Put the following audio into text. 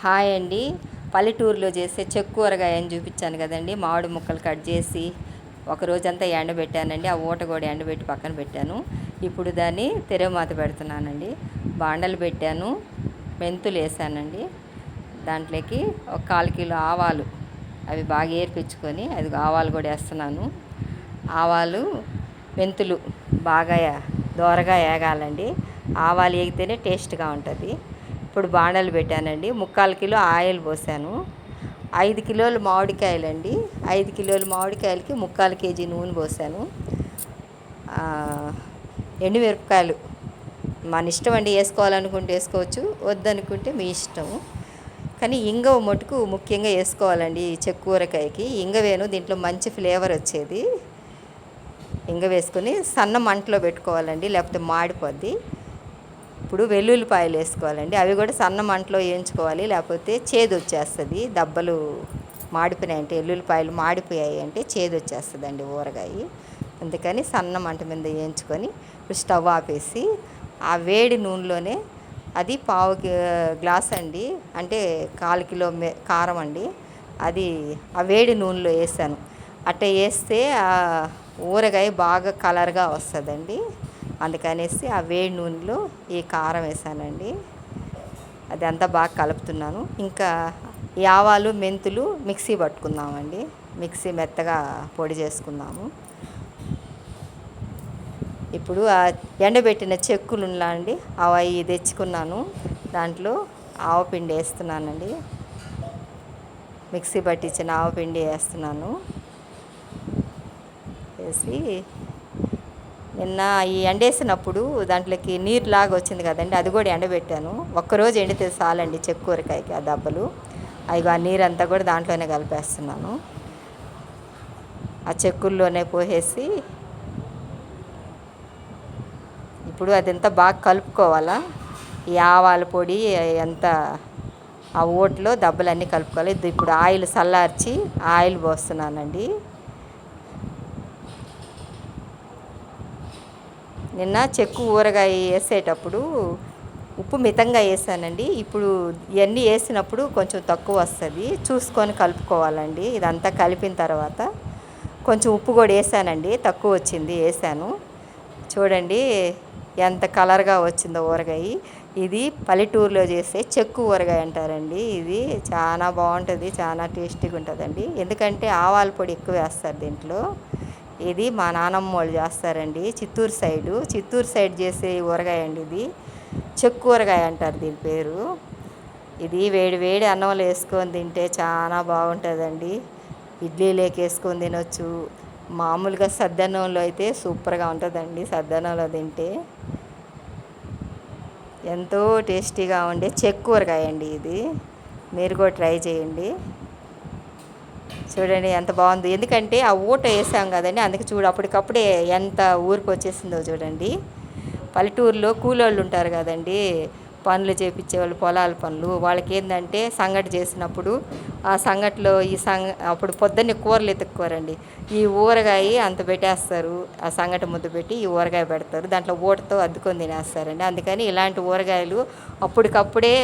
Hi అండి. పల్లెటూరులో చేసే చెక్కు కూరగాయని చూపించాను కదండి. మామిడి ముక్కలు కట్ చేసి ఒక రోజంతా ఎండబెట్టానండి. ఆ ఊట కూడా ఎండబెట్టి పక్కన పెట్టాను. ఇప్పుడు దాన్ని తెరమాత పెడుతున్నానండి. బాండలు పెట్టాను. మెంతులు వేసానండి. దాంట్లోకి ఒక కాలు కిలో ఆవాలు అవి బాగా ఏర్పించుకొని అది ఆవాలు కూడా వేస్తున్నాను. ఆవాలు మెంతులు బాగా దోరగా వేగాలండి ఆవాలు వేగితేనే టేస్ట్గా ఉంటుంది. ఇప్పుడు బాండలు పెట్టానండి. ముక్కాలు కిలో ఆయిల్ పోసాను. ఐదు కిలోలు మామిడికాయలండి. ఐదు కిలోలు మామిడికాయలకి ముక్కాలు కేజీ నూనె పోసాను. ఎండుమిరపకాయలు మన ఇష్టం అండి వేసుకోవాలనుకుంటే వేసుకోవచ్చు వద్దనుకుంటే మీ ఇష్టము కానీ ఇంగవ మటుకు ముఖ్యంగా వేసుకోవాలండి చెక్కూరకాయకి ఇంగవేను దీంట్లో మంచి ఫ్లేవర్ వచ్చేది. ఇంగ వేసుకొని సన్న మంటలో పెట్టుకోవాలండి లేకపోతే మాడిపోద్ది. ఇప్పుడు వెల్లుల్లిపాయలు వేసుకోవాలండి. అవి కూడా సన్న మంటలో వేయించుకోవాలి. లేకపోతే చేదు వచ్చేస్తుంది. దెబ్బలు మాడిపోయినాయి అంటే వెల్లుల్లిపాయలు మాడిపోయాయి అంటే చేదు వచ్చేస్తుంది అండి ఊరగాయ. అందుకని సన్న మంట మీద వేయించుకొని ఇప్పుడు స్టవ్ ఆపేసి ఆ వేడి నూనెలోనే అది పావు గ్లాస్ అండి. అంటే కాలు కిలో కారం అండి. అది ఆ వేడి నూనెలో వేసాను. అట్ట వేస్తే ఊరగాయ బాగా కలర్గా వస్తుందండి. అందుకనేసి ఆ వేడి నూనెలో ఈ కారం వేసానండి. అది అంతా బాగా కలుపుతున్నాను. ఇంకా ఈ ఆవాలు మెంతులు మిక్సీ పట్టుకుందామండి. మిక్సీ మెత్తగా పొడి చేసుకుందాము. ఇప్పుడు ఆ ఎండబెట్టిన చెక్కులు అండి అవి తెచ్చుకున్నాను. దాంట్లో ఆవపిండి వేస్తున్నానండి. మిక్సీ పట్టించిన ఆవపిండి వేస్తున్నాను. వేసి నిన్న ఈ ఎండేసినప్పుడు దాంట్లోకి నీరు లాగా వచ్చింది కదండి అది కూడా ఎండబెట్టాను. ఒక్కరోజు ఎండితే చాలండి చెక్కూరకాయకి ఆ దెబ్బలు. అవి ఆ నీరు అంతా కూడా దాంట్లోనే కలిపేస్తున్నాను. ఆ చెక్కుల్లోనే పోసేసి ఇప్పుడు అదంతా బాగా కలుపుకోవాలా? ఈ ఆవాల పొడి ఎంత ఆ ఓట్లో దెబ్బలన్నీ కలుపుకోవాలి. ఇప్పుడు ఆయిల్ చల్లార్చి ఆయిల్ పోస్తున్నానండి. నిన్న చెక్కు ఊరగాయ వేసేటప్పుడు ఉప్పు మితంగా వేసానండి. ఇప్పుడు ఇవన్నీ వేసినప్పుడు కొంచెం తక్కువ వస్తుంది. చూసుకొని కలుపుకోవాలండి. ఇదంతా కలిపిన తర్వాత కొంచెం ఉప్పు కూడా వేసానండి. తక్కువ వచ్చింది వేసాను. చూడండి ఎంత కలర్గా వచ్చిందో ఊరగాయ. ఇది పల్లెటూరులో చేసే చెక్కు ఊరగాయ అంటారండి. ఇది చాలా బాగుంటుంది చాలా టేస్టీగా ఉంటుందండి. ఎందుకంటే ఆవాల పొడి ఎక్కువ వేస్తారు దీంట్లో. ఇది మా నానమ్మ వాళ్ళు చేస్తారండి. చిత్తూరు సైడు. చిత్తూరు సైడ్ చేసే ఊరగాయ అండి ఇది. చెక్కు ఊరగాయ అంటారు దీని పేరు. ఇది వేడి వేడి అన్నంలో వేసుకొని తింటే చాలా బాగుంటుందండి. ఇడ్లీలోకి వేసుకొని తినొచ్చు. మామూలుగా సద్దన్నంలో అయితే సూపర్గా ఉంటుందండి సద్దన్నంలో తింటే. ఎంతో టేస్టీగా ఉండే చెక్కు ఊరగాయ అండి ఇది. మీరు కూడా ట్రై చేయండి. చూడండి ఎంత బాగుంది. ఎందుకంటే ఆ ఊట వేసాం కదండి అందుకే చూడు అప్పటికప్పుడే ఎంత ఊరికి వచ్చేసిందో చూడండి. పల్లెటూరులో కూలోళ్ళు ఉంటారు కదండి పనులు చేపించేవాళ్ళు పొలాల పనులు. వాళ్ళకి ఏంటంటే సంగటి చేసినప్పుడు ఆ సంగటిలో ఈ సంగ అప్పుడు పొద్దున్నే కూరలు ఎత్తుక్కోరండి. ఈ ఊరగాయ అంత పెట్టేస్తారు ఆ సంగటి ముద్ద పెట్టి ఈ ఊరగాయ పెడతారు. దాంట్లో ఊటతో అద్దుకొని తినేస్తారండి. అందుకని ఇలాంటి ఊరగాయలు అప్పటికప్పుడే